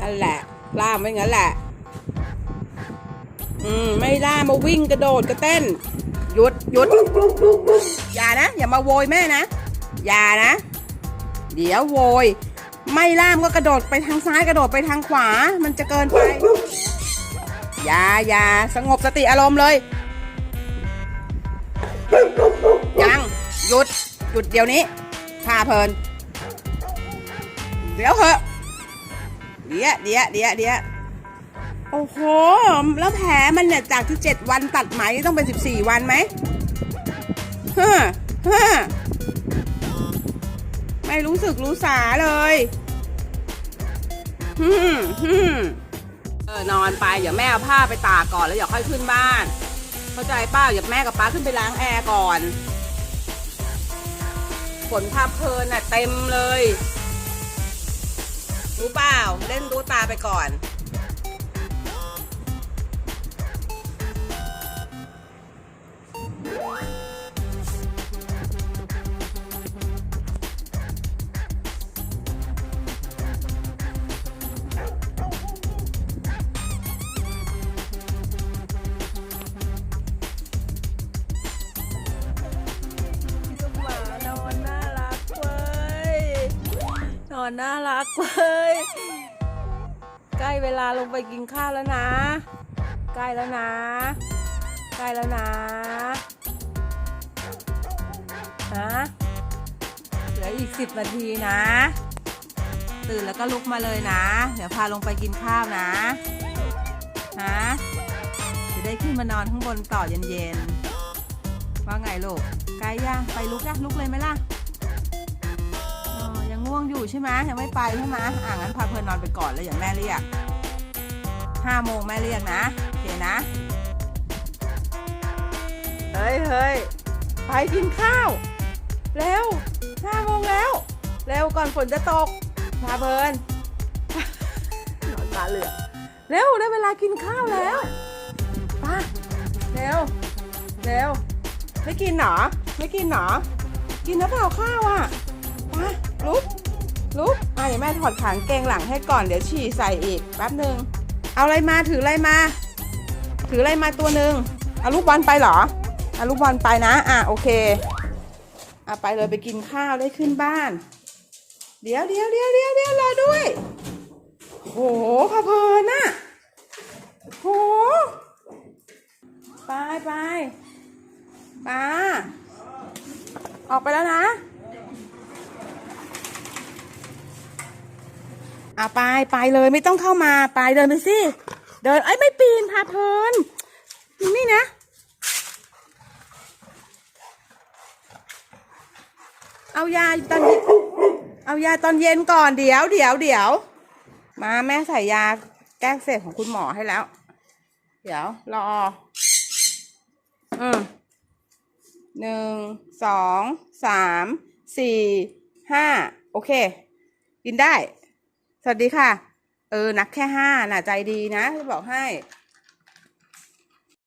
นั่นแหละล่ามไว้งั้นแหละ อืม ไม่ล่ามาวิ่งกระโดดกระเต้น หยุดหยุดอย่านะ อย่ามาโวยแม่นะ อย่านะ เดี๋ยวโวย ไม่ล่ามก็กระโดดไปทางซ้ายกระโดดไปทางขวา มันจะเกินไป อย่าอย่าสงบสติอารมณ์เลย ยัง หยุด หยุดเดี๋ยวนี้พาเพลิน เดี๋ยวเหอะเดี๋ยวเดี๋ยวเดี๋ยวเดี๋ยวโอ้โห แล้วแผลมันเนี่ยจากที่เจ็ดวันตัดไหมต้องเป็นสิบสี่วันไหมฮ่าฮ่าไม่รู้สึกรู้สาเลยฮึมฮึมเออนอนไปเดี๋ยวแม่เอาผ้าไปตากก่อนแล้วเดี๋ยวค่อยขึ้นบ้าน เข้าใจป้าเดี๋ยวแม่กับป้าขึ้นไปล้างแอร์ก่อนฝนพาเพลินอะเต็มเลย รู้เปล่าเล่นดูตาไปก่อน อนน่ารักเว้ยใกล้เวลาลงไปกินข้าวแล้วนะ ใกล้แล้วนะ ใกล้แล้วนะฮะเหลืออีกสิบนาทีนะ ตื่นแล้วก็ลุกมาเลยนะ เดี๋ยวพาลงไปกินข้าวนะฮะจะได้ขึ้นมานอนข้างบนต่อเย็นๆว่าไงลูกไกล้ยังไปลุกนะลุกเลยไหมล่ะ ง่วงอยู่ใช่ไหมยังไม่ไปใช่ไหมอ่างั้นพาเพลินนอนไปก่อนแล้วอย่าแม่เรียกห้าโมงแม่เรียกนะโอเคนะ เฮ้ยเฮ้ยไปกินข้าว เร็วห้าโมงแล้ว เร็วก่อนฝนจะตกพาเพลินนอนตาเหลือกเร็วได้เวลากินข้าวแล้วป้าเร็วเร็วไม่กินหรอ ไม่กินหรอ กินแล้วเปล่าข้าวอะมาลุก ลุกอะเดี๋ยวแม่ถอดขางเกงหลังให้ก่อนเดี๋ยวฉี่ใส่อีกแป๊บหนึ่งเอาอะไรมาถืออะไรมา ถืออะไรมาตัวหนึ่งเอาลูกบอลไปเหรอเอาลูกบอลไปนะอะโอเคอะไปเลยไปกินข้าวได้ขึ้นบ้าน เดี๋ยวเดี๋ยวเดี๋ยวเดี๋ยวเดี๋ยวรอด้วยโหพะเพลินน่ะโหไปไปป้าออกไปแล้วนะ อะไปไปเลยไม่ต้องเข้ามาไปเดินไปสิเดินไอ้ไม่ปีนพาเพลินนี่นะเอายาตอนเอายาตอนเย็นก่อนเดี๋ยวเดี๋ยวเดี๋ยวมาแม่ใส่ยาแก้เสพของคุณหมอให้แล้ว เดี๋ยว รอ อืมหนึ่งสองสามสี่ห้าโอเค กินได้ สวัสดีค่ะ เออนักแค่ห้าน่ะใจดีนะบอกให้